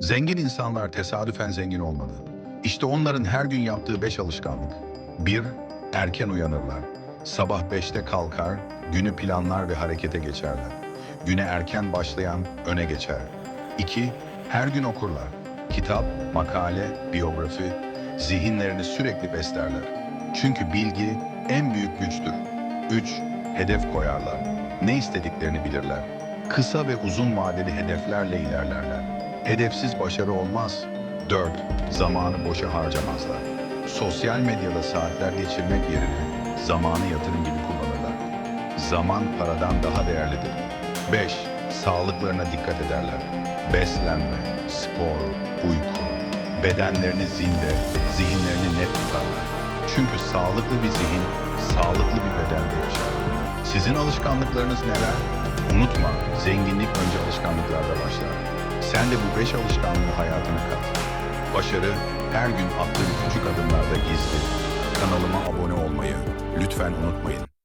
Zengin insanlar tesadüfen zengin olmadı. İşte onların her gün yaptığı beş alışkanlık. 1. Erken uyanırlar. Sabah 5'te kalkar, günü planlar ve harekete geçerler. Güne erken başlayan öne geçer. 2. Her gün okurlar. Kitap, makale, biyografi, zihinlerini sürekli beslerler. Çünkü bilgi en büyük güçtür. 3. Hedef koyarlar. Ne istediklerini bilirler. Kısa ve uzun vadeli hedeflerle ilerlerler. Hedefsiz başarı olmaz. 4. Zamanı boşa harcamazlar. Sosyal medyada saatler geçirmek yerine zamanı yatırım gibi kullanırlar. Zaman paradan daha değerlidir. 5. Sağlıklarına dikkat ederler. Beslenme, spor, uyku, bedenlerini zinde, zihinlerini net tutarlar. Çünkü sağlıklı bir zihin, sağlıklı bir bedende yaşar. Sizin alışkanlıklarınız neler? Unutma, zenginlik önce alışkanlıklarda başlar. Sen de bu beş alışkanlığı hayatına kat. Başarı her gün attığın küçük adımlarda gizli. Kanalıma abone olmayı lütfen unutmayın.